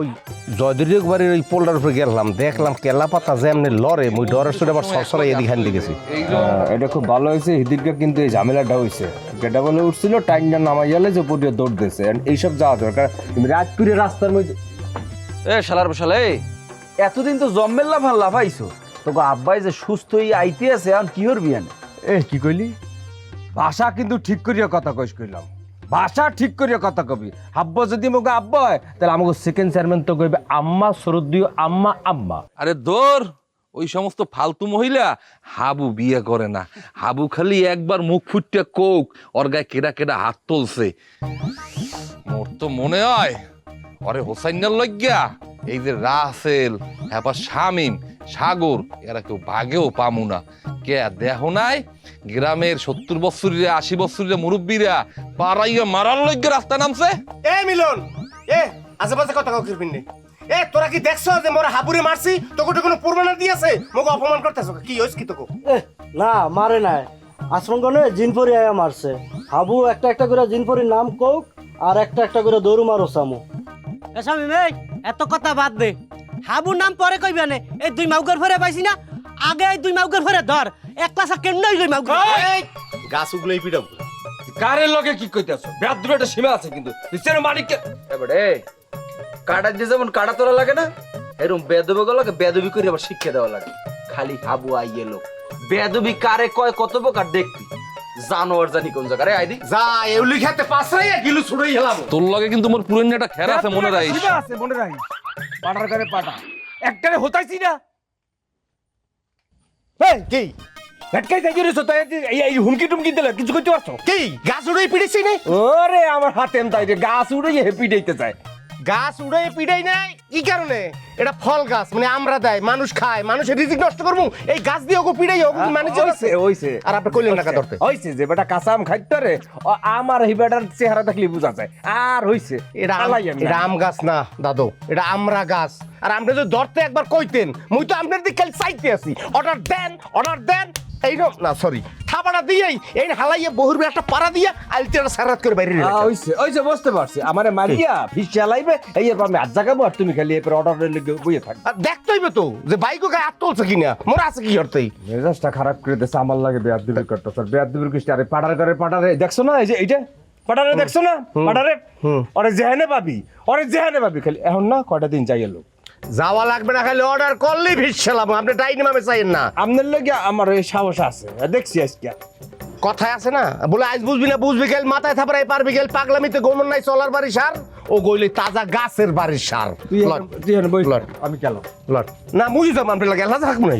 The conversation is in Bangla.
ওই জয়দুর্গ বাড়ির ওই পোলটার উপরে গেলাম দেখলাম কেলা পাতা যে এমনি লড়ে মুই ডরের সুরে আবার সরসরা এদিকে হান এটা খুব ভালো হয়েছে হিদিরকে কিন্তু এই ঝামেলাটা হয়েছে। গেটা বলে উঠছিল টাইমটা নামাই গেলে যে দৌড় দিয়েছে। এইসব যাওয়া দরকার। রাজপুরের রাস্তার মধ্যে এ শালার বসালে এতদিন তো জম্মেল্লা ভালো লাফাইছো। তোকে আব্বাই যে সুস্থ হয়ে আইতে আছে এখন কি করবি এ কি কইলি? ভাষা কিন্তু ঠিক করিয়া কথা কইস কইলাম। ভাষা ঠিক করিয়া কথা কবি। হাব্ব যদি মোক আব্ব হয়, তাহলে আমাকে সেকেন্ড চেয়ারম্যান তো কইবে, আম্মা সরদ্দিও আম্মা আম্মা। আরে দোর, ওই সমস্ত ফালতু মহিলা হাবু বিয়ে করে না। হাবু খালি একবার মুখ ফুটতে কোক, ওর গায়ে কেডা কেডা হাত তুলছে। মোর তো মনে হয় অরে হোসাইনার লজ্ঞা এই যে রাসেল হ্যাঁ শামিম সাগর এরা কেউ ভাগেও পামু না। কে দেহ নাই? গ্রামের সত্তর বছরের আশি বছরের মুরব্বীরা পাড়াইয়া মারার লজ্ঞা রাস্তা নামছে। এ মিলন এ আশেপাশে কথা কাউ কিরবিন নে। এ তোরা কি দেখছ যে মোরা হাবুরে মারছি? তোকে তো কোনো প্রমাণ দিয়েছে? মোকে অপমান করতেছো কি? হইছ কি তোকে? না মারে নাই। আশ্রমগণে জিনপরি আয়া মারছে। হাবু একটা একটা করে জিনপরির নাম কোক আর একটা একটা করে দৌড়ু মারো সামু। এসামি মেই এত কথা বাদ দে। হাবুর নাম পরে কইবে নে এই দুই মাউগের ফেরে পাইছি না আগে এই দুই মাউগের ফেরে ধর এক ক্লাসা কেমন হইল মাউগের এই গাছ উগলেই পিটাবো কারের লগে কি কইতেছ? বেয়াদুর একটা সীমা আছে কিন্তু নিশ্চয় মালিককে এবারে কাটা যে যেমন কাটা তোরা লাগে না এরকম বেদবে গুলোকে বেদবি করে আবার শিক্ষা দেওয়া লাগে। খালি হাবু আইয়ে লোক বেদবি কারে কয় কত প্রকার দেখবি? জানোয়ার জানি কোন জায়গায়। আইদি। যা এউলি খেতে গিলু ছুড়াই হেলাম। তোর লগে কিন্তু মোর পুরনো একটা খেরা আছে মনে রাখিস। আছে মনে পাটার করে পাটা। একটারে হতাইছি না। এই কি? ভেটকাই যাই রে সতা এই এই হুমকি টুমকি দিলে কিছু করতে পারছ? কি গাছ উড়াই পিড়েছি নে? ওরে আমার হাতে তাই গাছ উড়ে হেপি দিতে চায়। গাছ উড়াই পিড়াই নাই কি কারণে? এটা ফল গাছ মানে আমরা দেয় মানুষ খায় মানুষের রিজিক নষ্ট করব এই গাছ দিয়ে ওকে পিড়াই ওকে মানে হইছে হইছে। আর আপনি কইলেন টাকা ধরতে হইছে যে বেটা কাঁচা আম খাইতে রে আমার এই বেটার চেহারা দেখলে বোঝা যায়। আর হইছে এটা আলাই এটা আম গাছ না দাদু এটা আমরা গাছ। আর আমরা যদি ধরতে একবার কইতেন মুই তো আপনার দিকে খালি চাইতে আছি। অর্ডার দেন অর্ডার দেন এই রকম না সরি থাবাটা দিয়েই এই হালাইয়ে বহুর একটা পাড়া দিয়ে আলতে একটা সারাত করে বাইরে হইছে হইছে বুঝতে পারছি। আমারে মারিয়া ফিস চালাইবে এই এরপর আমি আজ জাগাবো আর তুমি খালি এরপর অর্ডার লেগে বইয়ে থাকবে। আর দেখতে হইবে তো যে বাইকও গায়ে হাত তুলছে কিনা মোর আছে কি করতেই মেজাজটা খারাপ করে দিছে আমার লাগে বেয়াদ দিবির করতে স্যার বেয়াদ দিবির কৃষ্টি আরে পাড়ার করে পাড়ারে দেখছ না এই যে এইটা পাড়ারে দেখছ না? পাড়ারে? ওরে যেহানে পাবি ওরে যেহানে পাবি খালি এখন না কয়টা দিন যাই এলো যাওয়া লাগবে না খালি অর্ডার করলেই ভিড়ছিলাম আপনি ডাইনি মামে চাইেন না। আপনার লগে আমার এই সাহস আছে। দেখছি আজকে। কথায় আছে না? বলে আজ বুঝবি না বুঝবি গেল মাথায় থাপড়াই পারবি গেল পাগলামিতে গোমন নাই চলার বাড়ি সার ও গইলে তাজা গাছের বাড়ির সার। তুই লট, তুই বই। আমি গেল লট। না মুজি যাব আপনি লাগে না থাকব নাই।